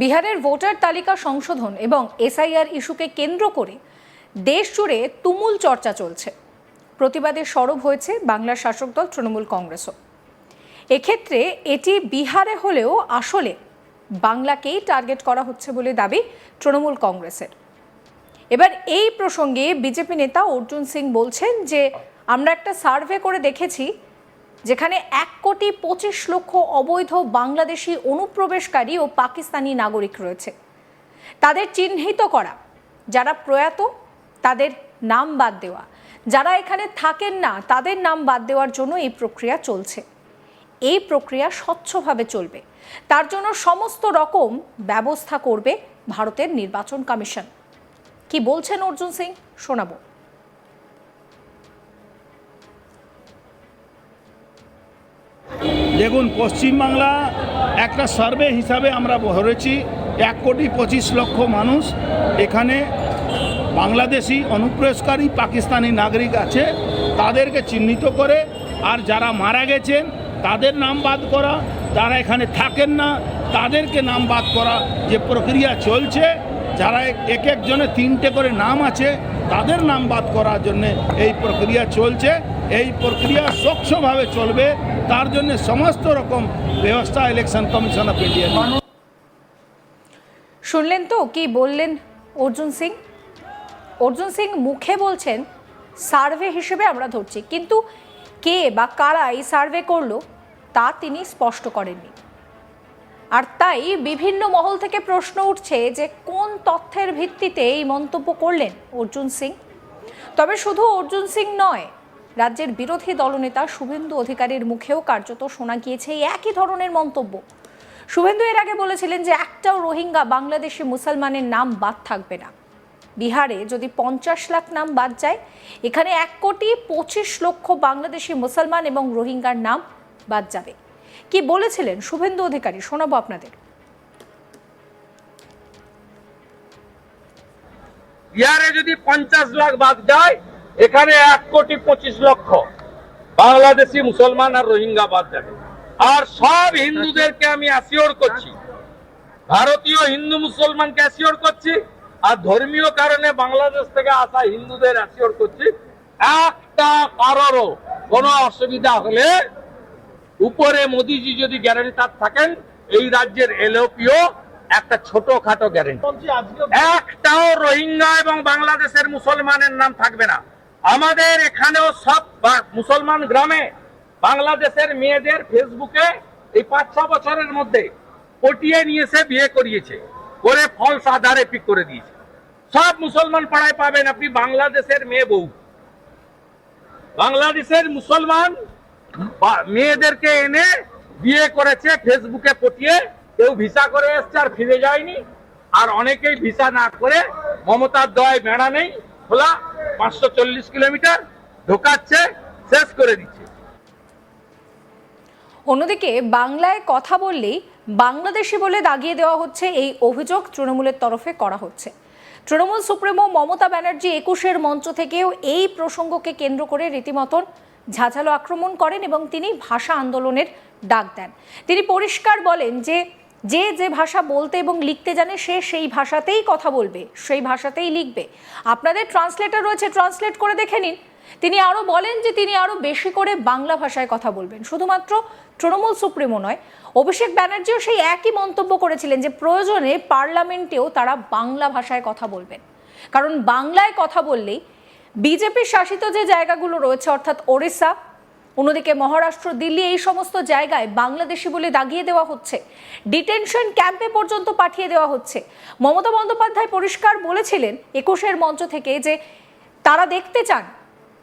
বিহারের ভোটার তালিকা সংশোধন এবং এসআইআর ইস্যুকে কেন্দ্র করে দেশ জুড়ে তুমুল চর্চা চলছে। প্রতিবাদে সরব হয়েছে বাংলার শাসক দল তৃণমূল কংগ্রেসও। এক্ষেত্রে এটি বিহারে হলেও আসলে বাংলাকেই টার্গেট করা হচ্ছে বলে দাবি তৃণমূল কংগ্রেসের। এবার এই প্রসঙ্গে বিজেপি নেতা অর্জুন সিং বলছেন যে, আমরা একটা সার্ভে করে দেখেছি যেখানে এক কোটি পঁচিশ লক্ষ অবৈধ বাংলাদেশি অনুপ্রবেশকারী ও পাকিস্তানি নাগরিক রয়েছে। তাদের চিহ্নিত করা, যারা প্রয়াত, তাদের নাম বাদ দেওয়া। যারা এখানে থাকেন না, তাদের নাম বাদ দেওয়ার জন্য এই প্রক্রিয়া চলছে। এই প্রক্রিয়া স্বচ্ছভাবে চলবে। তার জন্য সমস্ত রকম ব্যবস্থা করবে ভারতের নির্বাচন কমিশন। কি বলছেন অর্জুন সিং? শোনাবো। দেখুন, পশ্চিমবাংলা একটা সার্ভে হিসাবে আমরা ধরেছি, এক কোটি পঁচিশ লক্ষ মানুষ এখানে বাংলাদেশি, অনুপ্রবেশকারী, পাকিস্তানি নাগরিক আছে, তাদেরকে চিহ্নিত করে, আর যারা মারা গেছেন, তাদের নাম বাদ করা যারা এখানে থাকেন না, তাদেরকে নাম বাদ করা যে প্রক্রিয়া চলছে, যারা এক একজনে তিনটে করে নাম আছে, তাদের নাম বাদ করার জন্যে এই প্রক্রিয়া চলছে, এই প্রক্রিয়া স্বচ্ছভাবে চলবে। তার জন্য সমস্ত রকম ব্যবস্থা ইলেকশন কমিশন অফ ইন্ডিয়া শুনলেন তো কি বললেন অর্জুন সিং? অর্জুন সিং মুখে বলছেন, সার্ভে হিসেবে আমরা ধরছি। কিন্তু কে বা কারা এই সার্ভে করল, তা তিনি স্পষ্ট করেননি। আর তাই বিভিন্ন মহল থেকে প্রশ্ন উঠছে যে কোন তথ্যের ভিত্তিতে এই মন্তব্য করলেন অর্জুন সিং? তবে শুধু অর্জুন সিং নয় রাজ্যের বিরোধী দলনেতা শুভেন্দু অধিকারীর মুখেও কার্যত শোনা গিয়েছে একই ধরনের মন্তব্য। শুভেন্দু এর আগে বলেছিলেন যে একটাও রোহিঙ্গা বাংলাদেশি মুসলমানের নাম বাদ থাকবে না। বিহারে যদি পঞ্চাশ লাখ নাম বাদ যায়, এখানে এক কোটি পঁচিশ লক্ষ বাংলাদেশি মুসলমান এবং রোহিঙ্গার নাম বাদ যাবে। কি বলেছিলেন শুভেন্দু অধিকারী? শোনাবো আপনাদের। বিহারে যদি পঞ্চাশ লাখ বাদ যায় এখানে এক কোটি পঁচিশ লক্ষ বাংলাদেশি মুসলমান আর রোহিঙ্গা বাদ যাবে। আর সব হিন্দুদেরকে আমি অ্যাসিওর করছি ভারতীয় হিন্দু মুসলমানকে অ্যাসিওর করছি আর ধর্মীয় কারণে বাংলাদেশ থেকে আসা হিন্দুদের অ্যাসিওর করছি একটা কারোরও কোনো অসুবিধা হলে উপরে মোদিজি যদি গ্যারান্টার থাকেন এই রাজ্যের এলওপিও একটা ছোটখাটো গ্যারেন্টি একটাও রোহিঙ্গা এবং বাংলাদেশের মুসলমানের নাম থাকবে না। আমাদের এখানেও সব মুসলমান গ্রামে বাংলাদেশের মেয়েদের ফেসবুকে এই পাঁচ, ছ বছরের মধ্যে পটিয়ে নিয়েছে, বিয়ে করিয়েছে, করে ফলস আধারে পিক করে দিয়েছে। সব মুসলমান পাড়ায় পাবেন আপনি বাংলাদেশের মেয়ে বউ। বাংলাদেশের মুসলমান মেয়েদেরকে এনে বিয়ে করেছে, ফেসবুকে পটিয়ে, কেউ ভিসা করে এসছে আর ফিরে যায়নি। আর অনেকেই ভিসা না করে মমতার দয় বেড়া নেই, খোলা পাঁচশো চল্লিশ কিলোমিটার ঢোকাচ্ছে, শেষ করে দিচ্ছে। অন্যদিকে বাংলায় কথা বললেই বাংলাদেশি বলে দাগিয়ে দেওয়া হচ্ছে এই অভিযোগ তৃণমূলের তরফে করা হচ্ছে। তৃণমূল সুপ্রিমো মমতা ব্যানার্জি একুশের মঞ্চ থেকেও এই প্রসঙ্গকে কেন্দ্র করে রীতিমতন ঝাঁঝালো আক্রমণ করেন এবং তিনি ভাষা আন্দোলনের ডাক দেন। তিনি পরিষ্কার বলেন যে যে যে ভাষা বলতে এবং লিখতে জানে সে সেই ভাষাতেই কথা বলবে, সেই ভাষাতেই লিখবে। আপনাদের ট্রান্সলেটার রয়েছে ট্রান্সলেট করে দেখে নিন। তিনি আরও বলেন যে তিনি আরও বেশি করে বাংলা ভাষায় কথা বলবেন। শুধুমাত্র তৃণমূল সুপ্রিমো নয়, অভিষেক ব্যানার্জিও সেই একই মন্তব্য করেছিলেন যে প্রয়োজনে পার্লামেন্টেও তারা বাংলা ভাষায় কথা বলবেন। কারণ বাংলায় কথা বললেই বিজেপি শাসিত যে জায়গাগুলো রয়েছে, অর্থাৎ ওড়িশা অন্যদিকে মহারাষ্ট্র, দিল্লি এই সমস্ত জায়গায় বাংলাদেশি বলে দাগিয়ে দেওয়া হচ্ছে। ডিটেনশন ক্যাম্পে পর্যন্ত পাঠিয়ে দেওয়া হচ্ছে। মমতা বন্দ্যোপাধ্যায় পরিষ্কার বলেছিলেন একুশের মঞ্চ থেকে যে তারা দেখতে চান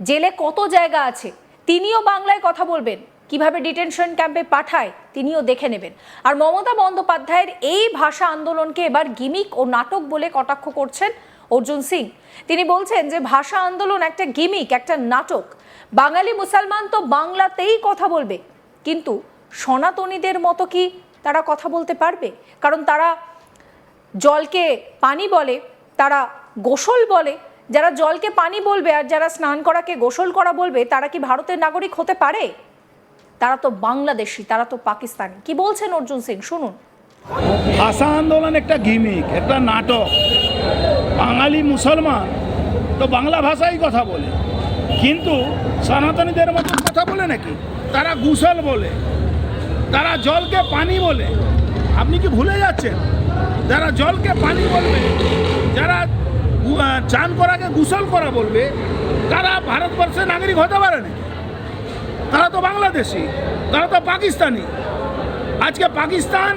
জেলে কত জায়গা আছে, তিনিও বাংলায় কথা বলবেন। কীভাবে ডিটেনশন ক্যাম্পে পাঠায়, তিনিও দেখে নেবেন। আর মমতা বন্দ্যোপাধ্যায়ের এই ভাষা আন্দোলনকে এবার গিমিক ও নাটক বলে কটাক্ষ করছেন অর্জুন সিং। তিনি বলছেন যে, ভাষা আন্দোলন একটা গিমিক, একটা নাটক। বাঙালি মুসলমান তো বাংলাতেই কথা বলবে। কিন্তু সনাতনীদের মতো কি তারা কথা বলতে পারবে? কারণ তারা জলকে পানি বলে, তারা গোসল বলে। যারা জলকে পানি বলবে আর যারা স্নান করাকে গোসল করা বলবে, তারা কি ভারতের নাগরিক হতে পারে? তারা তো বাংলাদেশি, তারা তো পাকিস্তানি। কি বলছেন অর্জুন সিং? শুনুন। ভাষা আন্দোলন একটা গিমিক, একটা নাটক। বাঙালি মুসলমান, তো বাংলা ভাষাই কথা বলে। কিন্তু সনাতনীদের মতন কথা বলে নাকি? তারা গুসল বলে, তারা জলকে পানি বলে। আপনি কি ভুলে যাচ্ছেন? যারা জলকে পানি বলবে, যারা চান করাকে গুসল করা বলবে, তারা ভারতবর্ষের নাগরিক হতে পারে না তারা তো বাংলাদেশি, তারা তো পাকিস্তানি। আজকে পাকিস্তান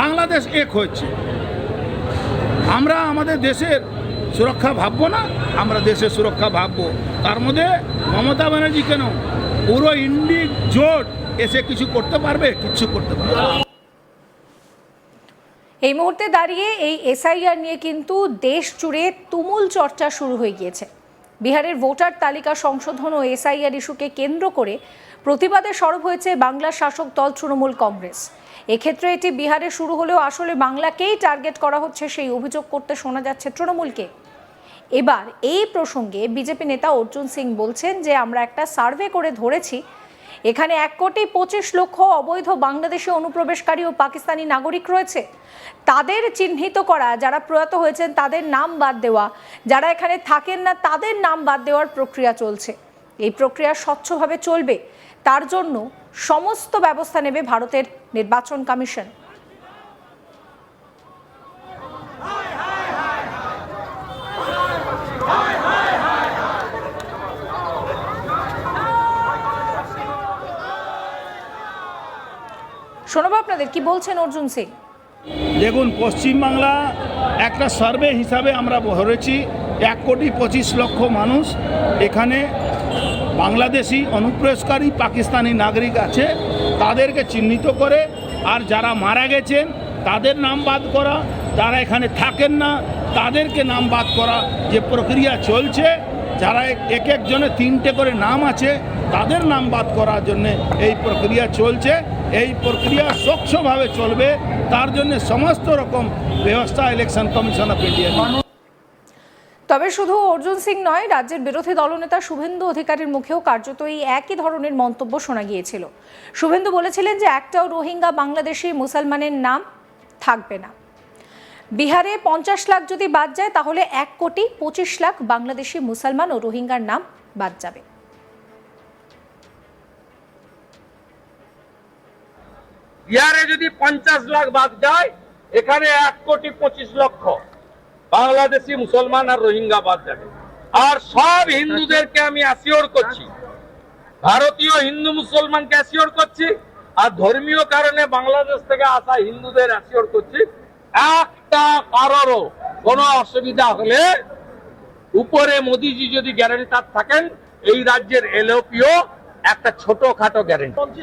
বাংলাদেশ এক হচ্ছে। আমরা আমাদের দেশের সুরক্ষা ভাববো না, আমরা দেশের সুরক্ষা ভাববো। তার মধ্যে মমতা ব্যানার্জি কেন পুরো ইন্ডি জোট এসে কিছু করতে পারবে? কিছু করতে পারবে। এই মুহূর্তে দাঁড়িয়ে এই এসআইআর নিয়ে কিন্তু দেশ জুড়ে তুমুল চর্চা শুরু হয়ে গিয়েছে। বিহারের ভোটার তালিকা সংশোধন ও এসআইআর ইস্যুকে কেন্দ্র করে প্রতিবাদে সরব হয়েছে বাংলার শাসক দল তৃণমূল কংগ্রেস। এক্ষেত্রে এটি বিহারে শুরু হলেও আসলে বাংলাকেই টার্গেট করা হচ্ছে সেই অভিযোগ করতে শোনা যাচ্ছে তৃণমূলকে। এবার এই প্রসঙ্গে বিজেপি নেতা অর্জুন সিং বলছেন যে, আমরা একটা সার্ভে করে ধরেছি। এখানে এক কোটি পঁচিশ লক্ষ অবৈধ বাংলাদেশি অনুপ্রবেশকারী ও পাকিস্তানি নাগরিক রয়েছে। তাদের চিহ্নিত করা, যারা প্রয়াত হয়েছেন তাদের নাম বাদ দেওয়া, যারা এখানে থাকেন না তাদের নাম বাদ দেওয়ার প্রক্রিয়া চলছে। এই প্রক্রিয়া স্বচ্ছভাবে চলবে। তার জন্য সমস্ত ব্যবস্থা নেবে ভারতের নির্বাচন কমিশন। শোনাবো আপনাদের, কি বলছেন অর্জুন সিং? দেখুন, পশ্চিমবাংলা একটা সার্ভে হিসাবে আমরা ধরেছি, এক কোটি পঁচিশ লক্ষ মানুষ এখানে বাংলাদেশি অনুপ্রবেশকারী পাকিস্তানি নাগরিক আছে, তাদেরকে চিহ্নিত করে, আর যারা মারা গেছেন, তাদের নাম বাদ করা, যারা এখানে থাকেন না, তাদেরকে নাম বাদ করা যে প্রক্রিয়া চলছে, যারা এক একজনের তিনটে করে নাম আছে, তাদের নাম বাদ করার জন্য এই প্রক্রিয়া চলছে। এই প্রক্রিয়া স্বচ্ছভাবে চলবে, তার জন্য সমস্ত রকম ব্যবস্থা ইলেকশন কমিশন অফ ইন্ডিয়া তবে শুধু অর্জুন সিং নয়, রাজ্যের বিরোধী দলনেতা শুভেন্দু অধিকারীর মুখেও কার্যত এই একই ধরনের মন্তব্য শোনা গিয়েছিল। শুভেন্দু বলেছিলেন যে একটাও রোহিঙ্গা বাংলাদেশি মুসলমানের নাম থাকবে না। বিহারে পঞ্চাশ লাখ যদি বাদ যায়, তাহলে এক কোটি পঁচিশ লাখ বাংলাদেশি মুসলমান ও রোহিঙ্গার নাম বাদ যাবে। বিহারে যদি পঞ্চাশ লাখ বাদ যায়, এখানে এক কোটি পঁচিশ লক্ষ। বাংলাদেশি মুসলমান আর রোহিঙ্গা বাদ যাবে। আর সব হিন্দুদেরকে আমি অ্যাসিওর করছি, ভারতীয় হিন্দু মুসলমানকে অ্যাসিওর করছি, আর ধর্মীয় কারণে বাংলাদেশ থেকে আসা হিন্দুদের অ্যাসিওর করছি, একটা কারোরও কোনো অসুবিধা হলে উপরে মোদিজি যদি গ্যারেন্টার থাকেন, এই রাজ্যের এলওপিও একটা ছোটখাটো গ্যারেন্টি